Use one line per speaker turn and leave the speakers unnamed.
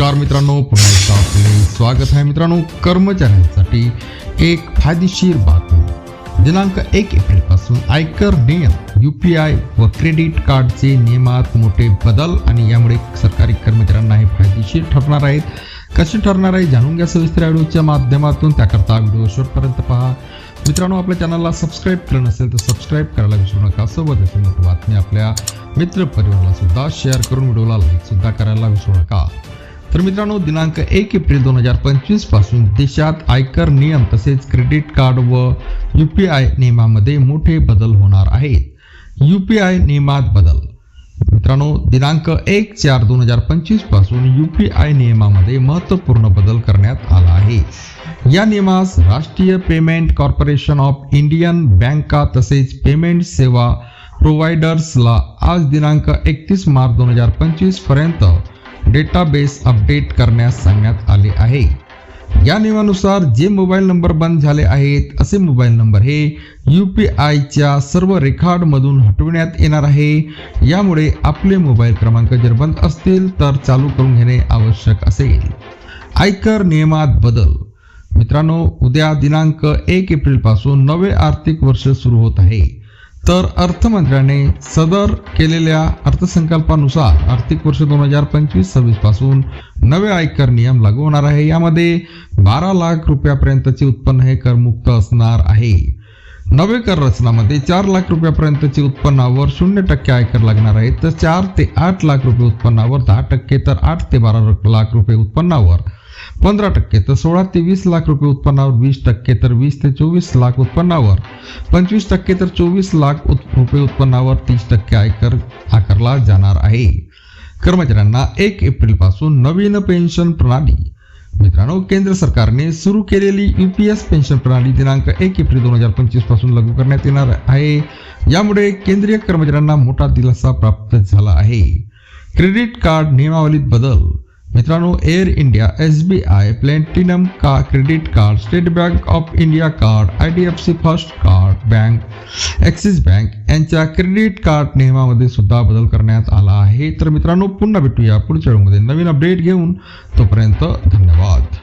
नमस्कार मित्रांनो पुन्हा एकदा आपले स्वागत आहे मित्रांनो कर्मचाऱ्यांसाठी एक फायदेशीर बातमी. दिनांक एक एप्रिलपासून आयकर नियम यू पी आय व क्रेडिट कार्डचे नियमात मोठे बदल आणि यामुळे सरकारी कर्मचाऱ्यांना हे फायदेशीर ठरणार आहेत. कसे ठरणार आहे जाणून घ्या सविस्तर व्हिडिओच्या माध्यमातून. त्याकरता व्हिडिओ शेवटपर्यंत पहा. मित्रांनो आपल्या चॅनलला सबस्क्राईब केलं नसेल तर सबस्क्राईब करायला विसरू नका. सोबत असेल मोठी बातमी आपल्या मित्रपरिवाराला सुद्धा शेअर करून व्हिडिओला लाईक सुद्धा करायला विसरू नका. तर मित्रांनो दिनांक एक एप्रिल दोन हजार पंचवीसपासून देशात आयकर नियम तसेच क्रेडिट कार्ड व यू पी आय नियमामध्ये मोठे बदल होणार आहेत. यू पी आय नियमात बदल. मित्रांनो दिनांक एक चार दोन हजार पंचवीसपासून यू पी आय नियमामध्ये महत्त्वपूर्ण बदल करण्यात आला आहे. या नियमास राष्ट्रीय पेमेंट कॉर्पोरेशन ऑफ इंडियन बँका तसेच पेमेंट सेवा प्रोव्हायडर्सला आज दिनांक एकतीस मार्च दोन हजार पंचवीसपर्यंत डेटाबेस अपडेट करण्यास सांगण्यात आले आहे. या नियमानुसार जे मोबाईल नंबर बंद झाले आहेत असे मोबाईल नंबर हे यू पी आयच्या सर्व रेकॉर्डमधून हटविण्यात येणार आहे. यामुळे आपले मोबाईल क्रमांक जर बंद असतील तर चालू करून घेणे आवश्यक असेल. आयकर नियमात बदल. मित्रांनो उद्या दिनांक एक एप्रिलपासून नवे आर्थिक वर्ष सुरू होत आहे. तर अर्थमंत्र्याने सदर केलेल्या अर्थसंकल्पानुसार आर्थिक वर्ष दोन हजार पंचवीस सव्वीसपासून नवे आयकर नियम लागू होणार आहे. यामध्ये बारा लाख रुपयापर्यंतचे उत्पन्न हे करमुक्त असणार आहे. नवे कर रचनामध्ये चार लाख रुपयापर्यंतचे उत्पन्नावर शून्य टक्के आयकर लागणार आहे. तर चार ते आठ लाख रुपये उत्पन्नावर दहा टक्के तर आठ ते बारा लाख रुपये उत्पन्नावर. पंधरा टक्के तर सोळा ते वीस लाख रुपये उत्पन्नावर वीस टक्के तर वीस ते चोवीस लाख उत्पन्नावर. पंचवीस टक्के तर चोवीस लाख रुपये उत्पन्नावर तीस टक्के आयकर आकारला जाणार आहे. कर्मचाऱ्यांना एक एप्रिलपासून नवीन पेन्शन प्रणाली. मित्रांनो केंद्र सरकारने सुरू केलेली यू पी एस पेन्शन प्रणाली दिनांक एक एप्रिल दोन हजार पंचवीसपासून लागू करण्यात येणार आहे. यामुळे केंद्रीय कर्मचाऱ्यांना मोठा दिलासा प्राप्त झाला आहे. क्रेडिट कार्ड नियमावलीत बदल. मित्रांनो Air India S B I platinum का credit card State Bank of India card I D F C first card bank Axis bank यांच्या क्रेडिट कार्ड नियमामध्ये सुद्धा बदल करण्यात आला आहे. तर मित्रांनो पुन्हा भेटूया पुढच्या वेळेमध्ये नवीन अपडेट घेऊन तोपर्यंत धन्यवाद.